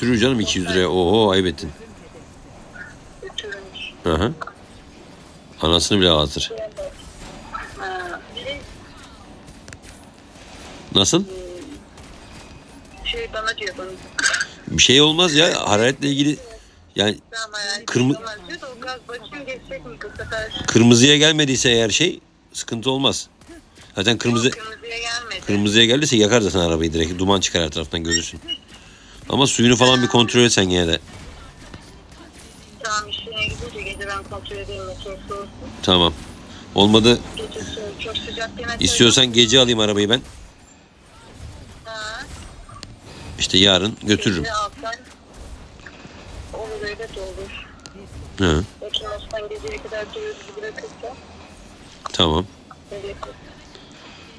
Götürür canım 200 liraya. Oho ayıp ettin. Götürmüş. Hı hı. Anasını bile ağlatır. Ha, şey, Nasıl? şey bana diyor bana. Bir şey olmaz ya. Hararetle ilgili yani Ama yani Kırmı- Kırmızı... diyor da o gaz başım geçecek mi bu sefer? kırmızıya gelmediyse eğer şey sıkıntı olmaz. Zaten kırmızı Kırmızıya gelmedi. kırmızıya geldiyse yakar zaten arabayı direkt. Duman çıkar her taraftan görürsün. Ama suyunu falan bir kontrol etsen yine de. Tamam işine gidince gece ben kontrol edeyim motor soğusun. Tamam. Olmadı Gece soğuk çok sıcak yemek istiyorsan gece alayım arabayı ben. Ha, İşte yarın götürürüm. gece alsan olur de olur. Hı, Osman geceye kadar bırakırsa tamam.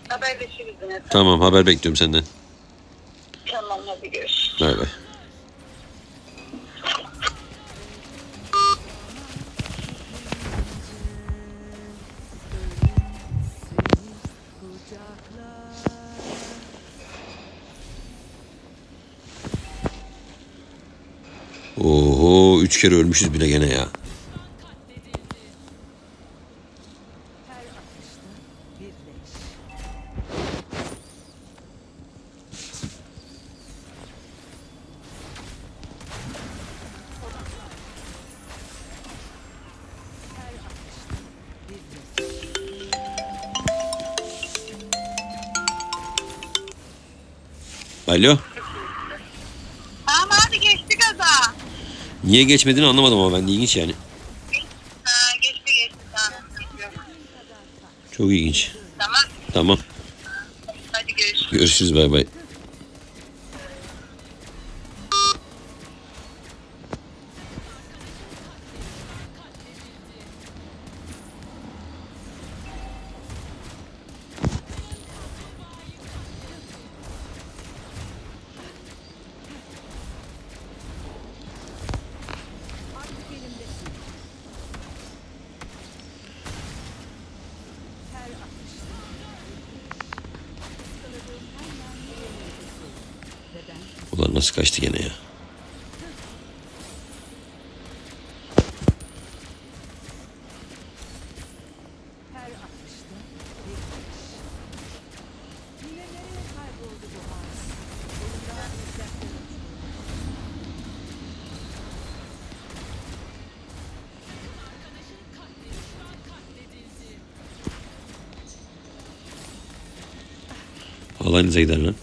Haberleşiriz yine. Tamam haber bekliyorum senden. Tamam hadi görüşürüz. Bay bay. Oho üç kere ölmüşüz bile gene ya. Alo. Tamam hadi geçti gaza. Niye geçmediğini anlamadım ama ben de ilginç yani. Ha, geçti geçti tamam. Çok ilginç. Tamam Tamam. hadi görüşürüz. Görüşürüz bay bay. Nasıl kaçtı gene ya? Alayınıza gider lan.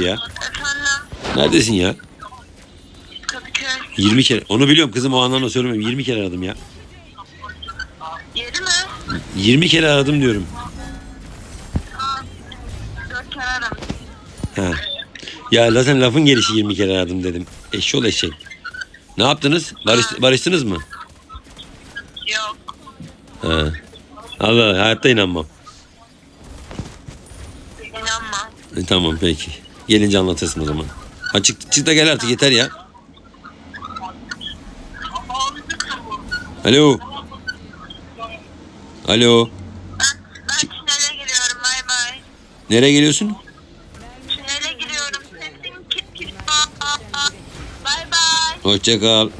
Şükür ya. Efendim Neredesin ya? Kadıköy 20 kere. Onu biliyorum kızım o anlamda söylemiyorum. 20 kere aradım ya. yeri mi? 20 kere aradım diyorum. Ha, dört kere aradım. Ha. Ya zaten lafın gelişi 20 kere aradım dedim. Eşşoğlu eşek. Ne yaptınız? Barış, barıştınız mı? Yok. Ha. Allah hayatta inanmam. İnanma. E, tamam peki. Gelince anlatırsın o zaman. Ha çık, çık da gel artık yeter ya. Alo. Alo. Ben tünele giriyorum bay bay. Nereye geliyorsun? Tünele giriyorum. Sesim kit kit. Bay bay. Hoşça kal.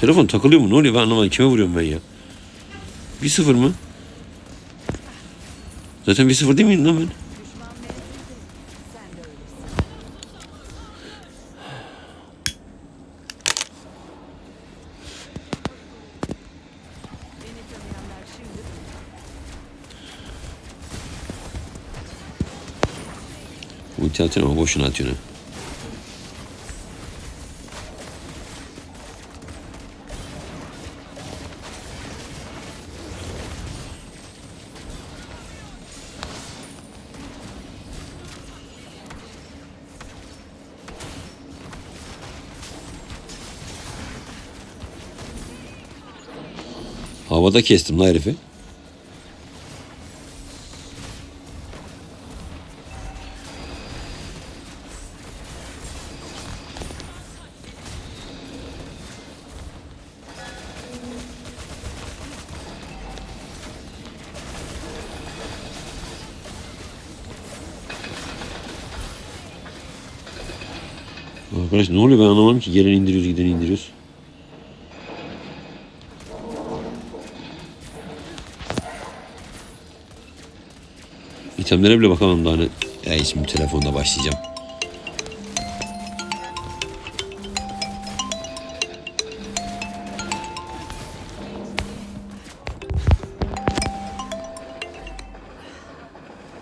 Telefon takılıyor mu? Ne oluyor ben anlamadım. Kime vuruyorum ben ya? 1-0 mı? Zaten 1-0 değil miyim lan ben? Ulti atıyorsun ama boşuna atıyorsun. Havada kestim la herifi. Arkadaş ne oluyor ben anlamadım ki. Gelen indiriyoruz giden indiriyoruz. İtemlere bile bakamam daha ne. Ya şimdi telefonda başlayacağım.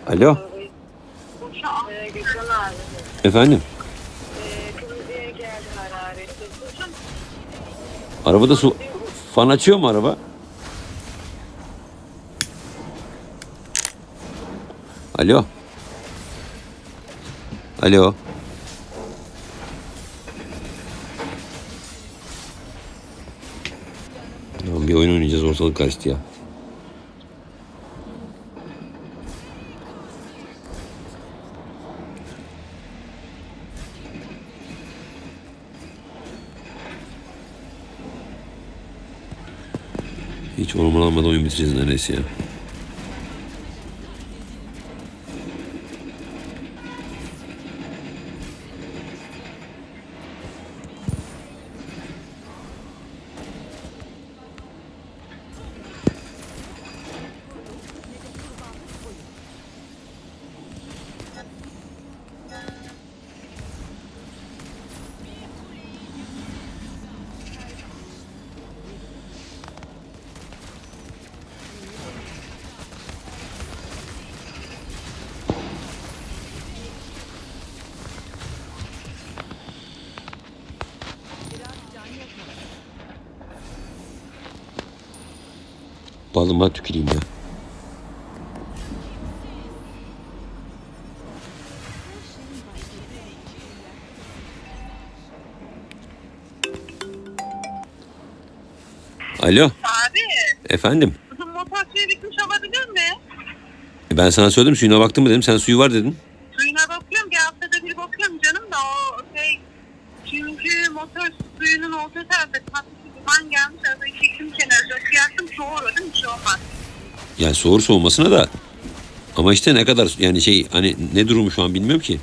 Alo. Efendim. Arabada su fan açıyor mu araba? Alo. Alo. Bir oyun oynayacağız ortalık karıştı ya. Hiç orman almadan oyun bitireceğiz neredeyse ya. Balıma tüküreyim ya. Alo, Abi. efendim. Kızım motor suyu bitmiş olabilir mi? Ben sana söyledim suyuna baktın mı dedim. Sen suyu var dedin. Suyuna bakıyorum ki haftada bir bakıyorum canım da o şey çünkü motor suyunun olduğu tarafta tatlı bir duman gelmiş arada çektim kenara mi? Bir şey olmaz. Yani soğur soğumasına da. Ama işte ne kadar yani şey hani ne durumu şu an bilmiyorum ki.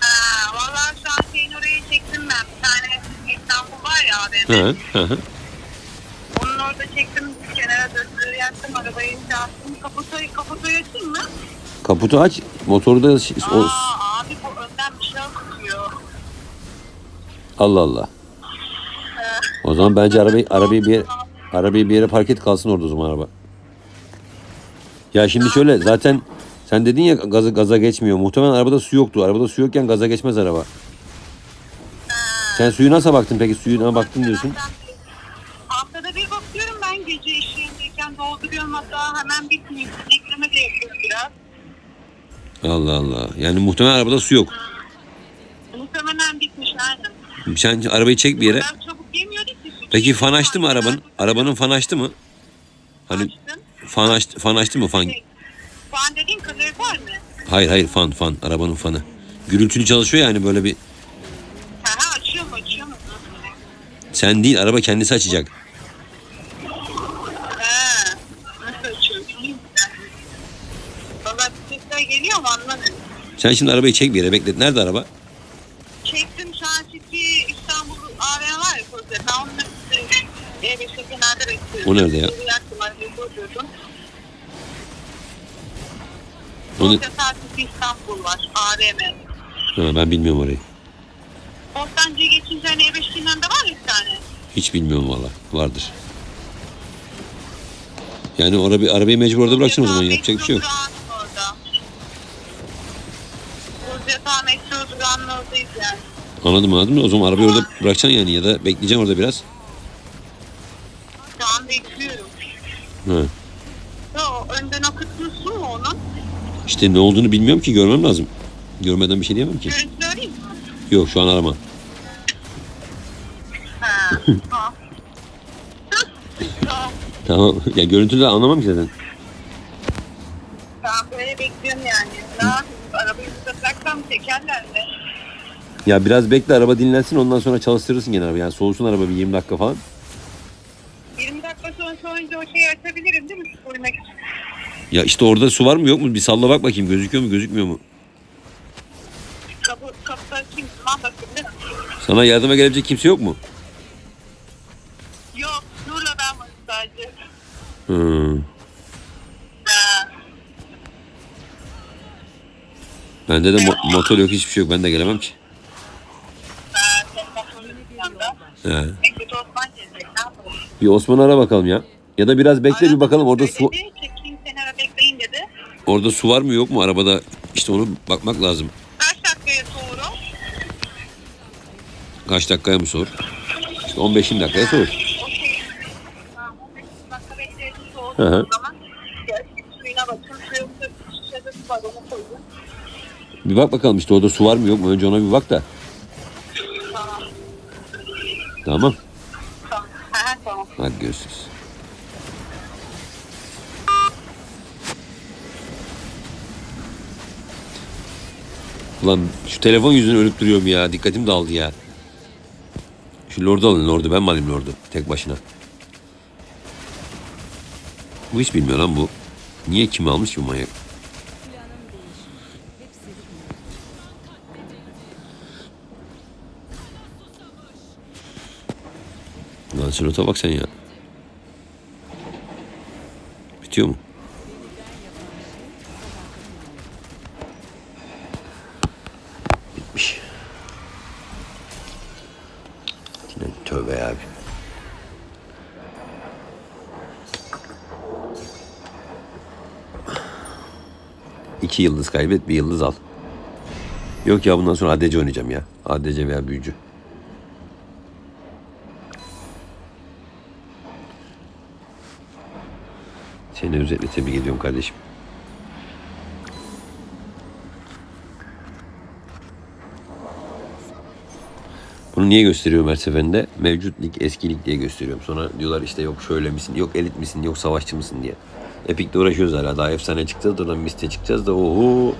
Ha, vallahi şu an şeyin oraya çektim ben. Bir tane İstanbul var ya Hı AVM. hı. hı. Onun orada çektim kenara döktü yaktım arabayı şey yaptım. Kaputoyu, kaputoyu açayım mı? Kaputu aç. Motoru da şey- o, Aa abi bu önden bir şey tutuyor. Allah Allah. O zaman bence arabayı arabayı bir yere, arabayı bir yere park et kalsın orada o zaman araba. Ya şimdi şöyle zaten sen dedin ya gaza, gaza geçmiyor. Muhtemelen arabada su yoktu. Arabada su yokken gaza geçmez araba. Sen suyu nasıl baktın peki? Suyuna baktın diyorsun. Haftada bir bakıyorum ben gece iş yerindeyken dolduruyorum hatta hemen bitmiyor. Ekleme de yapıyorum biraz. Allah Allah. Yani muhtemelen arabada su yok. Muhtemelen bitmiş aynen. Sen arabayı çek bir yere. Ben su. Peki fan açtı mı arabanın? Arabanın fan açtı mı? Hani Açtım. fan açtı, fan açtı mı fan? Şey, Fan dediğin kalorifer mi? Hayır hayır fan fan arabanın fanı. Gürültülü çalışıyor yani böyle bir Ha açıyor mu açıyor mu? sen değil araba kendisi açacak. Ha nasıl açıyor bilmiyorum ben. Valla bir sesler geliyor ama anlamıyorum. Sen şimdi arabayı çek bir yere beklet. Nerede araba? Çektim şu an çünkü İstanbul AVM var ya Kozya. Ben onun üstü E5'e kenarda bekliyorum. O nerede ya? Arabayı Kozya Tatlısı İstanbul var ha, ben bilmiyorum orayı. Bostancı'ya geçince hani E5 kenarında var ya bir tane. Hiç bilmiyorum valla. Vardır. Yani bir arabayı mecbur orada bırakacaksın o zaman yapacak bir şey yok. Anladım anladım o zaman arabayı orada bırakacaksın yani ya da bekleyeceksin orada biraz. Şu an bekliyorum. Ha. Ya, önden akıttığı su mu onun? İşte ne olduğunu bilmiyorum ki görmem lazım. Görmeden bir şey diyemem ki. Arayayım mı? Yok şu an arama. Ha. ha. Tamam. Tamam. Ya görüntüde anlamam ki zaten. Tamam böyle bekliyorum yani. Ne yapayım? Arabayı burada bıraksam tekerler mi? Ya biraz bekle araba dinlensin ondan sonra çalıştırırsın gene araba. Yani soğusun araba bir 20 dakika falan. 20 dakika sonra soğuyunca o şeyi açabilirim değil mi? Koymak için. Ya işte orada su var mı yok mu? Bir salla bak bakayım gözüküyor mu gözükmüyor mu? Kapı, kapıda kim? Tamam bakayım değil mi? Sana yardıma gelebilecek kimse yok mu? Yok. Nur'la ben varım sadece. Hmm. Ha. Bende de mo- motor yok hiçbir şey yok. Ben de gelemem ki. Ha. Senin bakımın yanında. He. Beklet Osman gelecek. Ne yapalım? Bir Osman ara bakalım ya. Ya da biraz bekle bir bakalım orada su Söyledi, Çekeyim seni ara bekleyin dedi. orada su var mı yok mu arabada? İşte onu bakmak lazım. Kaç dakikaya soğur o? Kaç dakikaya mı sor? İşte 15-20 dakikaya sor. Tamam, 15 dakika bekleyelim soğuduğu Hı hı. zaman. Gel, Suyuna bakın. Suyun şişede su var onu koydum. Bir bak bakalım işte orada su var mı yok mu? Önce ona bir bak da. Tamam. Tamam. Tamam. Ha, tamam. Hadi görüşürüz. Ulan şu telefon yüzünden ölüp duruyorum ya. Dikkatim dağıldı ya. Şu lordu alın lordu. Ben mi alayım lordu? Tek başına. Bu hiç bilmiyor lan bu. Niye kim almış bu manyak? Lan surata bak sen ya. Bitiyor mu? İki yıldız kaybet, bir yıldız al. Yok ya bundan sonra ADC oynayacağım ya. ADC veya büyücü. Seni özellikle tebrik ediyorum kardeşim. Bunu niye gösteriyorum her seferinde? Mevcut lig, eski lig diye gösteriyorum. Sonra diyorlar işte yok şöyle misin, yok elit misin, yok savaşçı mısın diye. Epic'le uğraşıyoruz hala. Daha efsane çıkacağız da miste çıkacağız da oho.